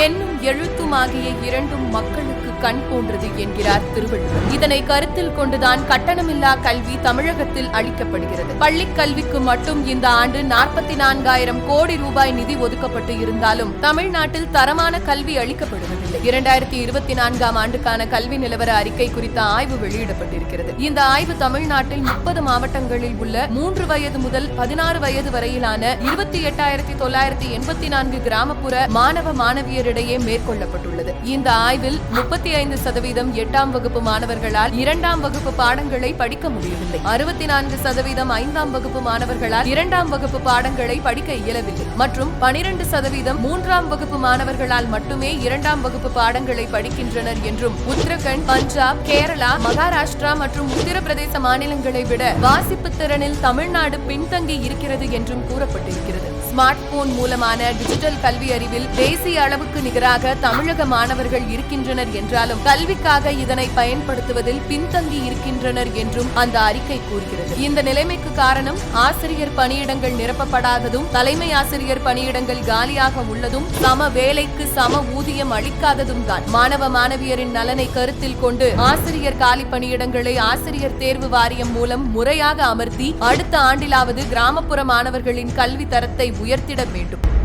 எண்ணும் எழுத்துமாகிய இரண்டும் மக்களுக்கு கண் போன்றது என்கிறார் திருவள்ளுவர். இதனை கருத்தில் கொண்டுதான் கட்டணமில்லா கல்வி தமிழகத்தில் அளிக்கப்படுகிறது. பள்ளிக் கல்விக்கு மட்டும் இந்த ஆண்டு நாற்பத்தி நான்காயிரம் கோடி ரூபாய் நிதி ஒதுக்கப்பட்டு இருந்தாலும் தமிழ்நாட்டில் தரமான கல்வி அளிக்கப்படுவதில்லை. இரண்டாயிரத்தி இருபத்தி நான்காம் ஆண்டுக்கான கல்வி நிலவர அறிக்கை குறித்த ஆய்வு வெளியிடப்பட்டிருக்கிறது. இந்த ஆய்வு தமிழ்நாட்டில் முப்பது மாவட்டங்களில் உள்ள மூன்று வயது முதல் பதினாறு வயது வரையிலான இருபத்தி எட்டாயிரத்தி தொள்ளாயிரத்தி எண்பத்தி நான்கு கிராமப்புற மாணவ மாணவியரிடையே மேற்கொள்ளப்பட்டுள்ளது. இந்த ஆய்வில் முப்பத்தி ஐந்து சதவீதம் எட்டாம் வகுப்பு மாணவர்களால் இரண்டாம் வகுப்பு பாடங்களை படிக்க முடியவில்லை. அறுபத்தி நான்கு சதவீதம் ஐந்தாம் வகுப்பு மாணவர்களால் இரண்டாம் வகுப்பு பாடங்களை படிக்க இயலவில்லை. மற்றும் பனிரெண்டு சதவீதம் மூன்றாம் வகுப்பு மாணவர்களால் மட்டுமே இரண்டாம் வகுப்பு பாடங்களை படிக்கின்றனர் என்றும் உத்தரகண்ட் பஞ்சாப் கேரளா மகாராஷ்டிரா மற்றும் உத்தரப்பிரதேச மாநிலங்களை விட வாசிப்பு திறனில் தமிழ்நாடு பின்தங்கி இருக்கிறது என்றும் கூறப்பட்டிருக்கிறது. ஸ்மார்ட் போன் மூலமான டிஜிட்டல் கல்வி அறிவில் தேசிய அளவுக்கு நிகராக தமிழக மாணவர்கள் இருக்கின்றனர் என்றாலும் கல்விக்காக இதனை பயன்படுத்துவதில் பின்தங்கி இருக்கின்றனர் என்றும் அந்த அறிக்கை கூறுகிறது. இந்த நிலைமைக்கு காரணம் ஆசிரியர் பணியிடங்கள் நிரப்பப்படாததும் தலைமை ஆசிரியர் பணியிடங்கள் காலியாக உள்ளதும் சம வேலைக்கு சம ஊதியம் அளிக்காததும் தான். மாணவ மாணவியரின் நலனை கருத்தில் கொண்டு ஆசிரியர் காலி பணியிடங்களை ஆசிரியர் தேர்வு வாரியம் மூலம் முறையாக அமர்த்தி அடுத்த ஆண்டிலாவது கிராமப்புற மாணவர்களின் கல்வி தரத்தை உயர்த்திட வேண்டும்.